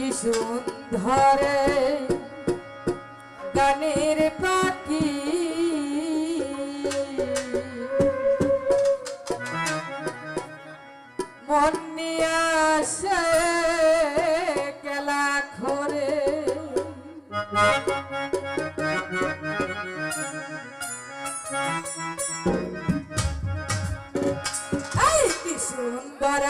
কি সুন্দরে গানের পাখি। মন নিয়ে আসে গেলা খরে সুন্দর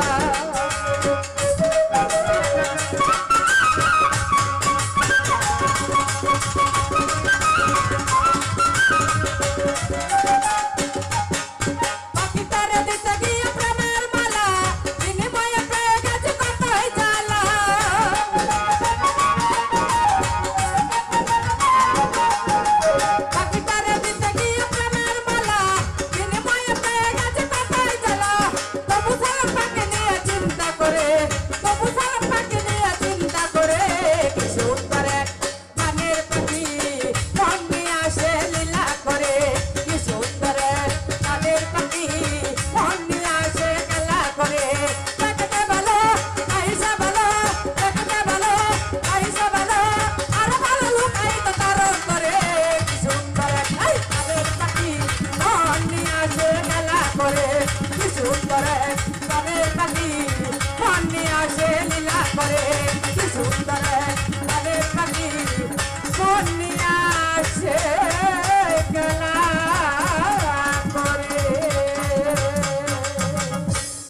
fire.